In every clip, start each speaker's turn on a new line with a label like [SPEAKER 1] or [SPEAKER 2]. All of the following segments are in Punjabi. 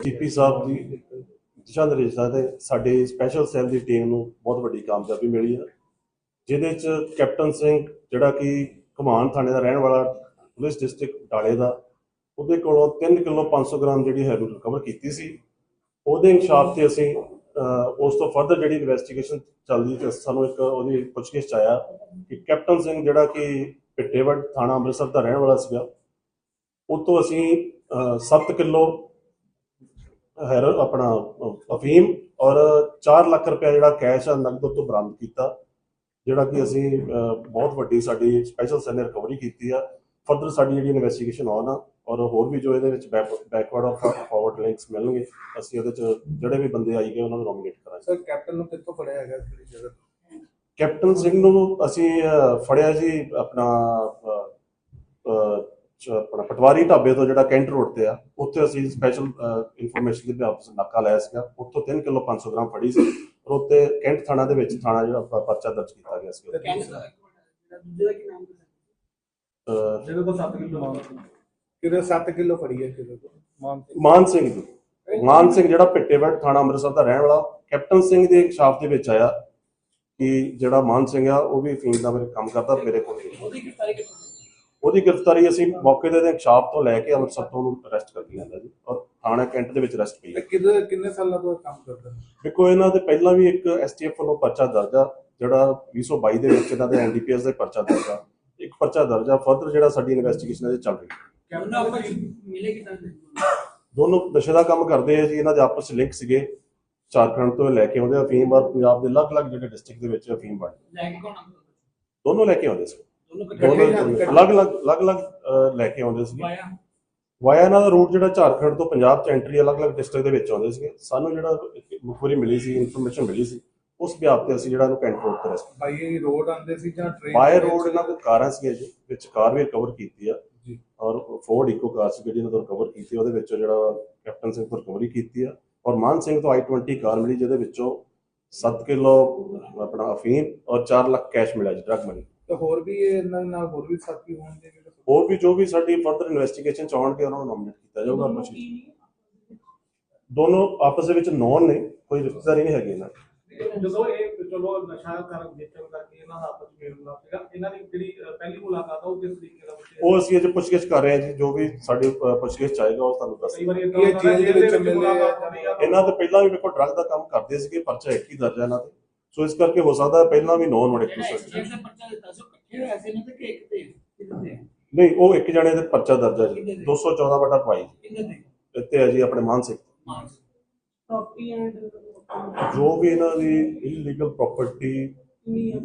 [SPEAKER 1] ਸੀਪੀ ਸਾਹਿਬ ਦੀ ਦਿਸ਼ਾ ਨਿਰਦੇਸ਼ਾਂ ਤੇ ਸਾਡੇ ਸਪੈਸ਼ਲ ਸੈੱਲ ਦੀ ਟੀਮ ਨੂੰ ਬਹੁਤ ਵੱਡੀ ਕਾਮਯਾਬੀ ਮਿਲੀ ਹੈ ਜਿਹਦੇ ਚ ਕੈਪਟਨ ਸਿੰਘ, ਜਿਹੜਾ ਕਿ ਕਮਾਨ ਥਾਣੇ ਦਾ ਰਹਿਣ ਵਾਲਾ, ਪੁਲਿਸ ਡਿਸਟ੍ਰਿਕਟ ਡਾਲੇ ਦਾ, ਉਹਦੇ ਕੋਲੋਂ 3 ਕਿਲੋ 500 ਗ੍ਰਾਮ ਜਿਹੜੀ ਹੈਰੋਇਨ ਰਿਕਵਰ ਕੀਤੀ ਸੀ। ਉਹਦੇ ਇਨਸ਼ਾਫ ਤੇ ਅਸੀਂ ਉਸ ਤੋਂ ਫਰਦਰ ਜਿਹੜੀ ਇਨਵੈਸਟੀਗੇਸ਼ਨ ਚੱਲਦੀ ਤੇ ਸਾਨੂੰ ਇੱਕ ਉਹਦੀ ਪੁੱਛਗਿੱਛ ਆਇਆ ਕਿ ਕੈਪਟਨ ਸਿੰਘ ਜਿਹੜਾ ਕਿ ਪਿੱਟੇਵੜ ਥਾਣਾ ਅੰਮ੍ਰਿਤਸਰ ਦਾ ਰਹਿਣ ਵਾਲਾ ਸੀਗਾ, ਉਹ ਤੋਂ ਅਸੀਂ 7 ਕਿਲੋ ਹੈਰ ਆਪਣਾ ਅਫੀਮ ਔਰ 4 ਲੱਖ ਰੁਪਏ ਜਿਹੜਾ ਕੈਸ਼ ਆ ਉਹ ਤੋਂ ਬਰਾਮਦ ਕੀਤਾ ਜਿਹੜਾ ਕਿ ਅਸੀਂ ਬਹੁਤ ਵੱਡੀ ਸਾਡੀ ਸਪੈਸ਼ਲ ਸੈੱਲ ਨੇ ਰਿਕਵਰੀ ਕੀਤੀ ਆ ਫਰਦਰ ਸਾਡੀ ਜਿਹੜੀ ਇਨਵੈਸਟੀਗੇਸ਼ਨ ਆਨ ਆ ਔਰ ਹੋਰ ਵੀ ਜੋ ਇਹਦੇ ਵਿੱਚ ਬੈਕਵਰਡ ਔਰ ਫਾਰਵਰਡ ਲਿੰਕਸ ਮਿਲਣਗੇ ਅਸੀਂ ਉਹਦੇ ਚ ਜਿਹੜੇ ਵੀ ਬੰਦੇ ਆਈ ਗਏ ਉਹਨਾਂ ਨੂੰ ਨੋਮੀਨੇਟ ਕਰਾਂਗੇ
[SPEAKER 2] ਸਰ ਕੈਪਟਨ ਨੂੰ ਕਿੱਥੋਂ ਫੜਿਆ ਹੈਗਾ ਕਿਹੜੀ ਜਗ੍ਹਾ?
[SPEAKER 1] ਕੈਪਟਨ ਸਿੰਘ ਨੂੰ ਅਸੀਂ ਫੜਿਆ ਜੀ ਆਪਣਾ ਆਪਣਾ ਪਟਵਾਰੀ ਢਾਬੇ ਤੋਂ ਜਿਹੜਾ ਕੈਂਟ ਰੋਡ ਤੇ ਆ ਉੱਥੇ ਅਸੀਂ ਸਪੈਸ਼ਲ ਇਨਫੋਰਮੇਸ਼ਨ ਦੇ ਬਿਆਪ ਨਾਕਾ ਲਾਇਆ ਸੀਗਾ। ਉੱਥੋਂ 3 ਕਿਲੋ 500 ਗ੍ਰਾਮ ਫੜੀ ਸੀ ਔਰ ਉੱਤੇ ਕੈਂਟ ਥਾਣਾ ਦੇ ਵਿੱਚ ਥਾਣਾ ਜਿਹੜਾ ਪਰਚਾ ਦਰਜ ਕੀਤਾ ਗਿਆ ਸੀ।
[SPEAKER 2] ਤੇ
[SPEAKER 3] ਕੈਂਟ
[SPEAKER 2] ਦੂਸਰਾ-
[SPEAKER 3] ਦਾ ਦੂਜੇ ਦਾ ਕੀ ਨਾਮ ਹੈ?
[SPEAKER 1] ਅਹ,
[SPEAKER 3] ਜਿਹਦੇ ਕੋਲ 7 ਕਿਲੋ
[SPEAKER 2] ਕਿਹਦੇ 7 ਕਿਲੋ ਫੜੀ ਹੈ ਕਿਹਦੇ ਕੋਲ।
[SPEAKER 1] ਮਾਨ ਸਿੰਘ। ਜੀ। ਮਾਨ ਸਿੰਘ ਜਿਹੜਾ ਪਿੱਟੇਵੜ ਥਾਣਾ ਅੰਮ੍ਰਿਤਸਰ ਦਾ ਰਹਿਣ ਵਾਲਾ ਕੈਪਟਨ ਸਿੰਘ ਦੇ ਇਨਕਸ਼ਾਫ ਦੇ ਵਿੱਚ ਆਇਆ ਕਿ ਜਿਹੜਾ ਮਾਨ ਸਿੰਘ ਆ ਉਹ ਵੀ ਫੀਮ ਦਾ ਮੇਰੇ ਕੰਮ ਕਰਦਾ ਮੇਰੇ ਕੋਲ।
[SPEAKER 3] ਉਹਦੀ ਗ੍ਰਿਫਤਾਰੀ ਕਿੱਥੋਂ?
[SPEAKER 1] ਉਹਦੀ ਗ੍ਰਿਫਤਾਰੀ ਅਸੀਂ ਮੌਕੇ ਦੇ ਇਨਕਸ਼ਾਫ ਤੋਂ ਲੈ ਕੇ ਅੰਮ੍ਰਿਤਸਰ ਤੋਂ ਉਹਨੂੰ ਅਰੈਸਟ ਕਰ ਲਿਆ ਜੀ। ਔਰ ਥਾਣਾ ਕੈਂਟ ਦੇ ਵਿੱਚ ਅਰੈਸਟ
[SPEAKER 2] ਤੇ
[SPEAKER 1] ਪਈ।
[SPEAKER 2] ਕਿਹਦੇ ਕਿੰਨੇ ਸਾਲਾਂ ਤੋਂ ਇਹ ਕੰਮ ਕਰਦਾ?
[SPEAKER 1] ਦੇਖੋ ਇਹਨਾਂ ਦੇ ਪਹਿਲਾਂ ਵੀ ਇੱਕ ਐਸਟੀਐਫ ਵੱਲੋਂ ਪਰਚਾ ਦਰਜ ਆ ਜਿਹੜਾ 2022 ਦੇ ਵਿੱਚ ਇਹਨਾਂ ਦੇ ਐਨਡੀਪੀਐਸ ਦੇ ਪਰਚਾ ਦਰਜ ਆ। ਇੱਕ ਪਰਚਾ ਦਰਜ ਆ ਫਰਦਰ ਜਿਹੜਾ ਸਾਡੀ ਇਨਵੈਸਟੀਗੇਸ਼ਨ ਇਹਦੇ ਚੱਲ ਰਹੀ ਹੈ।
[SPEAKER 3] ਦੋਨੋਂ ਆਪਸ ਵਿੱਚ ਮਿਲੇ ਕਿਦਾਂ
[SPEAKER 1] ਦੋਨੋਂ ਨਸ਼ੇ ਦਾ ਕੰਮ ਕਰਦੇ ਆ ਜੀ ਇਹਨਾਂ ਦੇ ਆਪਸ ਵਿੱਚ ਲਿੰਕ ਸੀਗੇ। ਝਾਰਖੰਡ ਤੋਂ ਲੈ ਕੇ ਆਉਂਦੇ ਆ ਅਫੀਮ ਔਰ ਪੰਜਾਬ ਦੇ ਅਲੱਗ-ਅਲੱਗ ਜਿਹੜੇ ਡਿਸਟ੍ਰਿਕਟ ਦੇ ਵਿੱਚ ਅਫੀਮ ਬਣ
[SPEAKER 3] ਲੈ ਕੇ ਕੌਣ ਆਉਂਦਾ?
[SPEAKER 1] ਦੋਨੋਂ ਲੈ ਕੇ ਆਉਂਦੇ ਸੀ।
[SPEAKER 3] ਦੋਨੋਂ ਇਕੱਠੇ
[SPEAKER 2] ਇਕੱਠੇ
[SPEAKER 1] ਅਲੱਗ-ਅਲੱਗ ਅਲੱਗ-ਅਲੱਗ ਅਹ, ਲੈ ਕੇ ਆਉਂਦੇ ਸੀ
[SPEAKER 3] ਵਾਇਆ।
[SPEAKER 1] ਦਾ ਰੂਟ ਜਿਹੜਾ ਝਾਰਖੰਡ ਤੋਂ ਪੰਜਾਬ ਚ ਐਂਟਰੀ ਅਲੱਗ-ਅਲੱਗ ਡਿਸਟ੍ਰਿਕਟ ਦੇ ਵਿੱਚ ਆਉਂਦੇ ਸੀਗੇ। ਸਾਨੂੰ ਜਿਹੜਾ ਮੁਖਬਰੀ ਮਿਲੀ ਸੀ ਇਨਫੋਰਮੇਸ਼ਨ ਮਿਲੀ ਸੀ ਉਸ ਬਿਆਪ ਤੇ ਅਸੀਂ ਜਿਹੜਾ ਇਹਨੂੰ ਕੈਂਟ ਰੋਡ ਤੇ ਰੈਸਟ
[SPEAKER 2] ਬਾਈ ਇਹ ਰੋਡ ਆਉਂਦੇ ਸੀ ਜਾਂ ਟ੍ਰੇਨ
[SPEAKER 1] ਬਾਏ ਰੋਡ ਇਹਨਾਂ ਕੋਲ ਕਾਰਾਂ ਸੀਗੀਆਂ ਜੀ ਵਿੱਚ ਕਾਰ ਵੀ ਰਿਕਵਰ ਕੀਤੀ ਆ।
[SPEAKER 2] ਜੀ।
[SPEAKER 1] ਔਰ ਫੋਰਡ ਇਕੋ ਕਾਰ ਸੀ ਜਿਹੜੀ ਇਹਨਾਂ ਤੋਂ ਰਿਕਵਰ ਕੀਤੀ ਉਹਦੇ ਵਿੱਚੋਂ ਜਿਹੜਾ ਕੈਪਟਨ ਸਿੰਘ ਤੋਂ ਰਿਕਵਰੀ ਕੀਤੀ ਆ। ਔਰ ਮਾਨ ਸਿੰਘ ਤੋਂ i20 ਕਾਰ ਮਿਲੀ ਜਿਹਦੇ ਵਿੱਚੋਂ 7 ਕਿਲੋ ਆਪਣਾ ਅਫੀਮ ਔਰ 4 ਲੱਖ ਕੈਸ਼ ਮਿਲਿਆ ਜੀ ਡਰਗ ਮਨੀ
[SPEAKER 2] ਤੇ ਹੋਰ ਵੀ ਇਹ ਇਹਨਾਂ ਨਾਲ ਹੋਰ ਵੀ ਸਾਥੀ ਹੋਣਗੇ ਜਿਹੜੇ
[SPEAKER 1] ਹੋਰ ਵੀ ਜੋ ਵੀ ਸਾਡੀ ਫਰਦਰ ਇਨਵੈਸਟੀਗੇਸ਼ਨ ਚ ਆਉਣਗੇ ਉਹਨਾਂ ਨੂੰ ਨੋਮੀਨੇਟ ਕੀਤਾ ਜਾਊਗਾ
[SPEAKER 3] ਨਹੀਂ
[SPEAKER 1] ਦੋਨੋਂ ਆਪਸ ਦੇ ਵਿੱਚ ਨੌਨ ਨੇ ਕੋਈ ਰਿਸ਼ਤੇਦਾਰੀ ਨਹੀਂ ਹੈਗੀ ਇਹਨਾਂ ਦੀ।
[SPEAKER 4] ਜਦੋਂ ਇਹ ਚਲੋ ਨਸ਼ਾ ਕਰਨ ਵੇਚਣ ਕਰਕੇ ਇਹਨਾਂ ਦਾ ਆਪਸ ਵਿੱਚ ਮੇਲ ਸੀਗਾ ਇਹਨਾਂ ਦੀ ਜਿਹੜੀ ਪਹਿਲੀ ਮੁਲਾਕਾਤ ਆ ਉਹ ਕਿਸ ਤਰੀਕੇ ਹੋਈ?
[SPEAKER 1] ਉਹ ਅਸੀਂ ਅਜੇ ਪੁੱਛਗਿੱਛ ਕਰ ਰਹੇ ਹਾਂ ਜੀ ਜੋ ਵੀ ਸਾਡੀ ਅ, ਪੁੱਛਗਿੱਛ ਚ ਆਏਗਾ ਉਹ ਤੁਹਾਨੂੰ ਦੱਸ
[SPEAKER 4] ਕਈ ਵਾਰੀ ਏਦਾਂ
[SPEAKER 2] ਇਹ
[SPEAKER 4] ਹੁੰਦਾ ਨਾ,
[SPEAKER 2] ਜੇਲ੍ਹ ਦੇ ਵਿੱਚ ਮਿਲੇ
[SPEAKER 4] ਮੁਲਾਕਾਤ ਹੁੰਦੀ ਆ,
[SPEAKER 1] ਇਹਨਾਂ ਤੋਂ ਪਹਿਲਾਂ ਵੀ ਵੇਖੋ ਡਰਗ ਦਾ ਕੰਮ ਕਰਦੇ ਸੀਗੇ ਪਰਚਾ ਇੱਕ ਹੀ ਦਰਜ ਹੈ ਇਹਨਾਂ ਤੇ। ਸੋ ਇਸ ਕਰਕੇ ਹੋ ਸਕਦਾ ਪਹਿਲਾਂ ਵੀ ਨੌਨ ਹੋਣੇ
[SPEAKER 3] ਜਿਹੜਾ
[SPEAKER 1] ਦੂਸਰੇ
[SPEAKER 3] ਐਸਟੀਐਫ ਦਾ ਪਰਚਾ ਦਿੱਤਾ ਸੀ ਉਹ ਇਕੱਠੇ ਹੋਏ ਸੀ ਨਾ ਤੇ ਕਿ ਇੱਕ ਤੇ ਕਿੰਨੇ ਤੇ
[SPEAKER 1] ਨਹੀਂ ਉਹ ਇੱਕ ਜਣੇ ਦੇ ਪਰਚਾ ਦਰਜ ਹੈ ਜੀ। 214 ਬਟਾ ਪਾਈ
[SPEAKER 3] ਕਿੰਨੇ ਤੇ
[SPEAKER 1] ਇੱਥੇ ਹੈ ਜੀ ਆਪਣੇ ਮਾਨਸਿਕ ਜੋ ਵੀ ਇਹਨਾਂ ਦੀ ਇਲੀਗਲ ਪ੍ਰਾਪਰਟੀ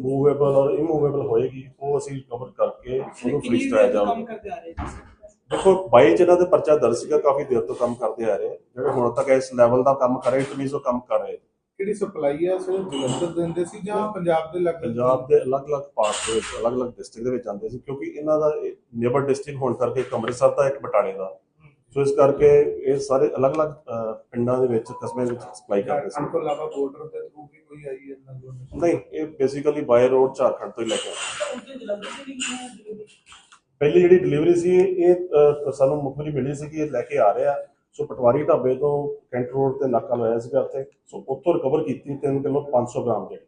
[SPEAKER 1] ਮੂਵੇਬਲ ਔਰ ਇਮੂਵੇਬਲ ਹੋਏਗੀ ਉਹ ਅਸੀਂ ਕਵਰ ਕਰਕੇ ਉਹਨੂੰ ਫ੍ਰੀਜ਼ ਕਰਾਇਆ ਜਾਊਗਾ
[SPEAKER 3] ਕੰਮ ਕਰਦੇ ਆ ਰਹੇ ਜੀ
[SPEAKER 1] ਦੇਖੋ 22 ਚ ਇਹਨਾਂ ਦੇ ਪਰਚਾ ਦਰਜ ਸੀਗਾ ਕਾਫੀ ਦੇਰ ਤੋਂ ਕੰਮ ਕਰਦੇ ਆ ਰਹੇ। ਜਿਹੜੇ ਹੁਣ ਤੱਕ ਇਸ ਲੈਵਲ ਦਾ ਕੰਮ ਕਰ ਰਹੇ ਇਟ ਉਹ ਕੰਮ ਕਰ ਰਹੇ।
[SPEAKER 2] ਕਿਹੜੀ ਸਪਲਾਈ ਆ ਸੋ ਜਲੰਧਰ ਦਿੰਦੇ ਸੀ ਜਾਂ ਪੰਜਾਬ ਦੇ ਲੱਗ
[SPEAKER 1] ਪੰਜਾਬ ਦੇ ਅਲੱਗ-ਅਲੱਗ ਪਾਰਟ ਦੇ ਵਿੱਚ ਅਲੱਗ-ਅਲੱਗ ਡਿਸਟ੍ਰਿਕਟ ਦੇ ਵਿੱਚ ਆਉਂਦੇ ਸੀ ਕਿਉਂਕਿ ਇਹਨਾਂ ਦਾ ਨੇਬਰ ਡਿਸਟ੍ਰਿਕਟ ਹੋਣ ਕਰਕੇ ਇੱਕ ਅੰਮ੍ਰਿਤਸਰ ਦਾ ਇੱਕ ਬਟਾਲੇ ਦਾ। ਸੋ ਇਸ ਕਰਕੇ ਇਹ ਸਾਰੇ ਅਲੱਗ-ਅਲੱਗ ਪਿੰਡਾਂ ਦੇ ਵਿੱਚ ਕਸਬਿਆਂ ਵਿੱਚ ਸਪਲਾਈ ਕਰਦੇ ਸੀ।
[SPEAKER 2] ਝਾਰਖੰਡ ਤੋਂ ਇਲਾਵਾ ਬਾਰਡਰ ਦੇ ਥਰੂ ਵੀ ਕੋਈ ਆਈ ਹੈ ਇਹਨਾਂ ਨੂੰ
[SPEAKER 1] ਨਹੀਂ ਇਹ ਬੇਸਿਕਲੀ ਬਾਈ ਰੋਡ ਝਾਰਖੰਡ ਤੋਂ ਹੀ ਲੈ ਕੇ? ਪਹਿਲੀ ਜਿਹੜੀ ਡਿਲੀਵਰੀ ਸੀ ਇਹ ਸਾਨੂੰ ਮੁਖਬਰੀ ਮਿਲੀ ਸੀ ਕਿ ਇਹ ਲੈ ਕੇ ਆ ਰਿਹਾ ਸੋ ਪਟਵਾਰੀ ਢਾਬੇ ਤੋਂ ਕੈਂਟ ਰੋਡ ਤੇ ਨਾਕਾ ਲਾਇਆ ਸੀਗਾ ਉੱਥੇ। ਸੋ ਉੱਥੋਂ ਰਿਕਵਰ ਕੀਤੀ 3 ਕਿਲੋ 500 ਗ੍ਰਾਮ ਜਿਹੜੀ?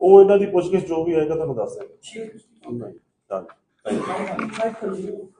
[SPEAKER 1] ਉਹ ਇਹਨਾਂ ਦੀ ਪੁੱਛਗਿੱਛ ਜੋ ਵੀ ਆਏਗਾ ਤੁਹਾਨੂੰ ਦੱਸ ਦੇਗਾ ਨਹੀਂ,